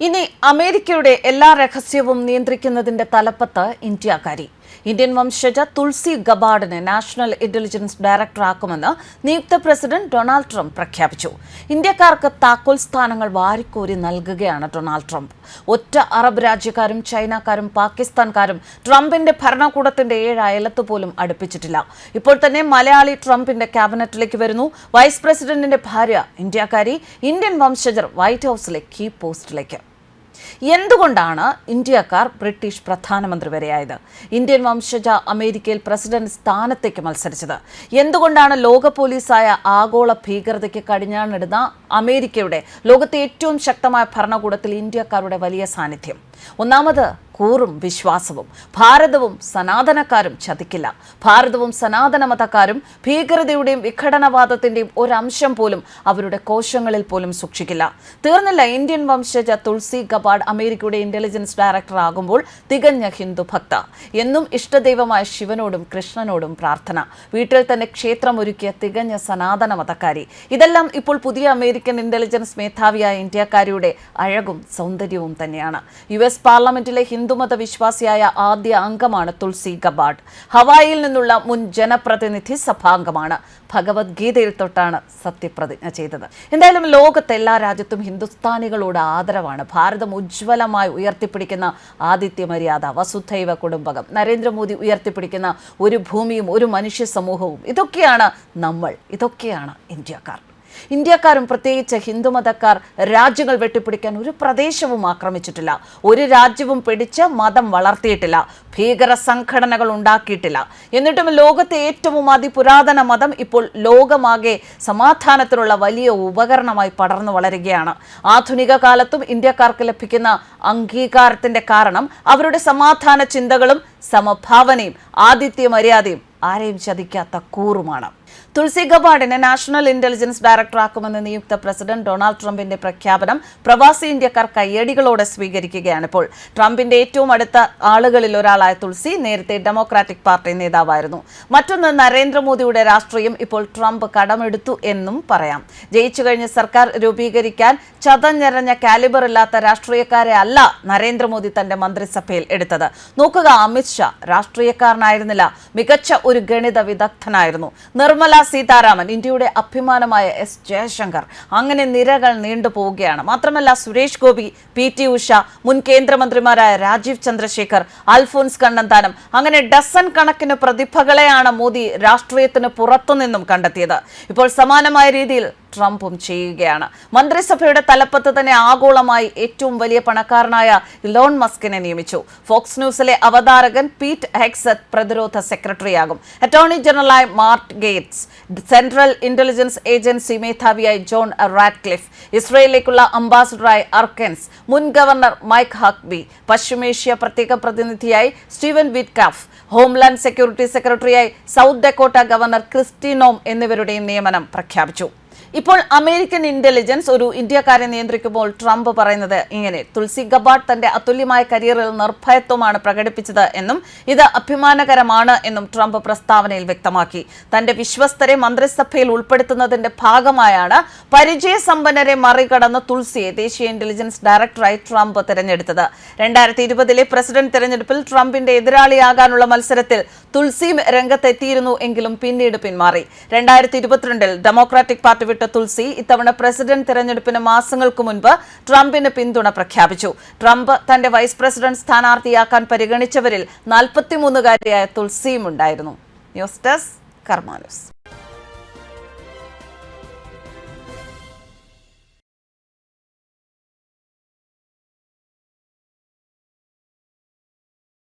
ഇനി അമേരിക്കയുടെ എല്ലാ രഹസ്യവും നിയന്ത്രിക്കുന്നതിന്റെ തലപ്പത്ത് ഇന്ത്യക്കാരി. ഇന്ത്യൻ വംശജ തുൾസി ഗബാർഡിനെ നാഷണൽ ഇന്റലിജൻസ് ഡയറക്ടറാക്കുമെന്ന് നിയുക്ത പ്രസിഡന്റ് ഡൊണാൾഡ് ട്രംപ് പ്രഖ്യാപിച്ചു. ഇന്ത്യക്കാർക്ക് താക്കോൽ സ്ഥാനങ്ങൾ വാരിക്കോരി നൽകുകയാണ് ഡൊണാൾഡ് ട്രംപ്. ഒറ്റ അറബ് രാജ്യക്കാരും ചൈനക്കാരും പാകിസ്ഥാൻകാരും ട്രംപിന്റെ ഭരണകൂടത്തിന്റെ ഏഴ് അയലത്ത് പോലും അടുപ്പിച്ചിട്ടില്ല. ഇപ്പോൾ തന്നെ മലയാളി ട്രംപിന്റെ ക്യാബിനറ്റിലേക്ക് വരുന്നു. വൈസ് പ്രസിഡന്റിന്റെ ഭാര്യ ഇന്ത്യക്കാരി ഇന്ത്യൻ വംശജർ വൈറ്റ് ഹൌസിലെ കീ പോസ്റ്റിലേക്ക്. എന്തുകൊണ്ടാണ് ഇന്ത്യക്കാർ ബ്രിട്ടീഷ് പ്രധാനമന്ത്രി വരെയായത് ഇന്ത്യൻ വംശജ അമേരിക്കയിൽ പ്രസിഡന്റ് സ്ഥാനത്തേക്ക് മത്സരിച്ചത്. എന്തുകൊണ്ടാണ് ലോക പോലീസായ ആഗോള ഭീകരതയ്ക്ക് കടിഞ്ഞാണിടുന്ന അമേരിക്കയുടെ ലോകത്തെ ഏറ്റവും ശക്തമായ ഭരണകൂടത്തിൽ ഇന്ത്യക്കാരുടെ വലിയ സാന്നിധ്യം? ഒന്നാമത് കൂറും വിശ്വാസവും ഭാരതവും സനാതനക്കാരും ചതിക്കില്ല. ഭാരതവും സനാതന മതക്കാരും ഭീകരതയുടെയും വിഘടനവാദത്തിന്റെയും ഒരംശം പോലും അവരുടെ കോശങ്ങളിൽ പോലും സൂക്ഷിക്കില്ല. തീർന്നില്ല ഇന്ത്യൻ വംശജ തുൾസി ഗബാഡ് അമേരിക്കയുടെ ഇന്റലിജൻസ് ഡയറക്ടർ ആകുമ്പോൾ തികഞ്ഞ ഹിന്ദു ഭക്ത. എന്നും ഇഷ്ടദൈവമായ ശിവനോടും കൃഷ്ണനോടും പ്രാർത്ഥന. വീട്ടിൽ തന്നെ ക്ഷേത്രം ഒരുക്കിയ തികഞ്ഞ സനാതന മതക്കാരി ഇതെല്ലാം ഇപ്പോൾ പുതിയ അമേരിക്കൻ ഇന്റലിജൻസ് മേധാവിയായ ഇന്ത്യക്കാരിയുടെ അഴകും സൗന്ദര്യവും തന്നെയാണ്. യു എസ് പാർലമെന്റിലെ ഹിന്ദുമത വിശ്വാസിയായ ആദ്യ അംഗമാണ് തുൾസി ഗബാഡ് ഹവായിയിൽ നിന്നുള്ള മുൻ ജനപ്രതിനിധി സഭാംഗമാണ്. ഭഗവത്ഗീതയിൽ തൊട്ടാണ് സത്യപ്രതിജ്ഞ ചെയ്തത്. എന്തായാലും ലോകത്തെ എല്ലാ രാജ്യത്തും ഹിന്ദുസ്ഥാനികളോട് ആദരവാണ്. ഭാരതം ഉജ്ജ്വലമായി ഉയർത്തിപ്പിടിക്കുന്ന ആദിത്യ മര്യാദ വസുധൈവ കുടുംബകം നരേന്ദ്രമോദി ഉയർത്തിപ്പിടിക്കുന്ന ഒരു ഭൂമിയും ഒരു മനുഷ്യ സമൂഹവും ഇതൊക്കെയാണ് നമ്മൾ ഇതൊക്കെയാണ് ഇന്ത്യക്കാർ. ഇന്ത്യക്കാരും പ്രത്യേകിച്ച് ഹിന്ദുമതക്കാർ രാജ്യങ്ങൾ വെട്ടിപ്പിടിക്കാൻ ഒരു പ്രദേശവും ആക്രമിച്ചിട്ടില്ല. ഒരു രാജ്യവും പിടിച്ച് മതം വളർത്തിയിട്ടില്ല. ഭീകര സംഘടനകൾ ഉണ്ടാക്കിയിട്ടില്ല. എന്നിട്ടും ലോകത്തെ ഏറ്റവും അതിപുരാതന മതം ഇപ്പോൾ ലോകമാകെ സമാധാനത്തിനുള്ള വലിയ ഉപകരണമായി പടർന്നു വളരുകയാണ്. ആധുനിക കാലത്തും ഇന്ത്യക്കാർക്ക് ലഭിക്കുന്ന അംഗീകാരത്തിന്റെ കാരണം അവരുടെ സമാധാന ചിന്തകളും സമഭാവനയും ആദിത്യ മര്യാദയും ആരെയും ചതിക്കാത്ത കൂറുമാണ്. തുൾസി ഗബാർഡിനെ നാഷണൽ ഇന്റലിജൻസ് ഡയറക്ടറാക്കുമെന്ന് നിയുക്ത പ്രസിഡന്റ് ഡൊണാൾഡ് ട്രംപിന്റെ പ്രഖ്യാപനം പ്രവാസി ഇന്ത്യക്കാർ കയ്യടികളോടെ സ്വീകരിക്കുകയാണ് ഇപ്പോൾ. ട്രംപിന്റെ ഏറ്റവും അടുത്ത ആളുകളിൽ ഒരാളായ തുൾസി നേരത്തെ ഡെമോക്രാറ്റിക് പാർട്ടി നേതാവായിരുന്നു. മറ്റൊന്ന് നരേന്ദ്രമോദിയുടെ രാഷ്ട്രീയം ഇപ്പോൾ ട്രംപ് കടമെടുത്തു എന്നും പറയാം. ജയിച്ചു കഴിഞ്ഞ് സർക്കാർ രൂപീകരിക്കാൻ ചതഞ്ഞെറഞ്ഞ കാലിബർ ഇല്ലാത്ത രാഷ്ട്രീയക്കാരെ അല്ല നരേന്ദ്രമോദി തന്റെ മന്ത്രിസഭയിൽ എടുത്തത്. നോക്കുക അമിത്ഷാ രാഷ്ട്രീയക്കാരനായിരുന്നില്ല മികച്ച ഒരു ഗണിത വിദഗ്ധനായിരുന്നു. നിർമ്മല സീതാരാമൻ ഇന്ത്യയുടെ അഭിമാനമായ എസ് ജയശങ്കർ. അങ്ങനെ നിരകൾ നീണ്ടുപോവുകയാണ് മാത്രമല്ല സുരേഷ് ഗോപി പി ടി ഉഷ മുൻ കേന്ദ്രമന്ത്രിമാരായ രാജീവ് ചന്ദ്രശേഖർ അൽഫോൻസ് കണ്ണന്താനം അങ്ങനെ ഡസൻ കണക്കിന് പ്രതിഭകളെയാണ് മോദി രാഷ്ട്രീയത്തിന് പുറത്തുനിന്നും കണ്ടെത്തിയത്. ഇപ്പോൾ സമാനമായ രീതിയിൽ ട്രംപും ചെയ്യുകയാണ്. മന്ത്രിസഭയുടെ തലപ്പത്ത് തന്നെ ആഗോളമായി ഏറ്റവും വലിയ പണക്കാരനായ ലോൺ മസ്കിനെ നിയമിച്ചു. ഫോക്സ് ന്യൂസിലെ അവതാരകൻ പീറ്റ് ഹെക്സത്ത് പ്രതിരോധ സെക്രട്ടറിയാകും. Attorney ജനറലായി Matt Gaetz central intelligence agency മേധാവിയായി ജോൺ റാഡ്ക്ലിഫ് ഇസ്രയേലിലേക്കുള്ള അംബാസഡറായി അർക്കൻസ് മുൻ ഗവർണർ മൈക്ക് ഹക്ബി പശ്ചിമേഷ്യ പ്രത്യേക പ്രതിനിധിയായി സ്റ്റീവൻ വിറ്റ്കാഫ് ഹോംലാൻഡ് സെക്യൂരിറ്റി സെക്രട്ടറിയായി South Dakota governor Kristi Noem എന്നിവരുടെയും നിയമനം പ്രഖ്യാപിച്ചു. ഇപ്പോൾ അമേരിക്കൻ ഇന്റലിജൻസ് ഒരു ഇന്ത്യക്കാരെ നിയന്ത്രിക്കുമ്പോൾ ട്രംപ് പറയുന്നത് ഇങ്ങനെ തുൾസി ഗബാട്ട് തന്റെ അതുല്യമായ കരിയറിൽ നിർഭയത്വമാണ് പ്രകടിപ്പിച്ചത് എന്നും ഇത് അഭിമാനകരമാണ് എന്നും ട്രംപ് പ്രസ്താവനയിൽ വ്യക്തമാക്കി. തന്റെ വിശ്വസ്തരെ മന്ത്രിസഭയിൽ ഉൾപ്പെടുത്തുന്നതിന്റെ ഭാഗമായാണ് പരിചയസമ്പന്നരെ മറികടന്ന് തുൾസിയെ ദേശീയ ഇന്റലിജൻസ് ഡയറക്ടറായി ട്രംപ് തെരഞ്ഞെടുത്തത്. രണ്ടായിരത്തി ഇരുപതിലെ പ്രസിഡന്റ് തെരഞ്ഞെടുപ്പിൽ ട്രംപിന്റെ എതിരാളിയാകാനുള്ള മത്സരത്തിൽ തുൾസിയും രംഗത്തെത്തിയിരുന്നു എങ്കിലും പിന്നീട് പിന്മാറി. രണ്ടായിരത്തി ഇരുപത്തിരണ്ടിൽ ഡെമോക്രാറ്റിക് പാർട്ടി വിട്ട തുൽസി ഇത്തവണ പ്രസിഡന്റ് തെരഞ്ഞെടുപ്പിന് മാസങ്ങൾക്ക് മുൻപ് ട്രംപിന് പിന്തുണ പ്രഖ്യാപിച്ചു. ട്രംപ് തന്റെ വൈസ് പ്രസിഡന്റ് സ്ഥാനാർത്ഥിയാക്കാൻ പരിഗണിച്ചവരിൽ നാൽപ്പത്തിമൂന്നുകാരിയായ തുൽസിയും ഉണ്ടായിരുന്നു ന്യൂസ് ഡെസ്ക് കർമാനൂസ്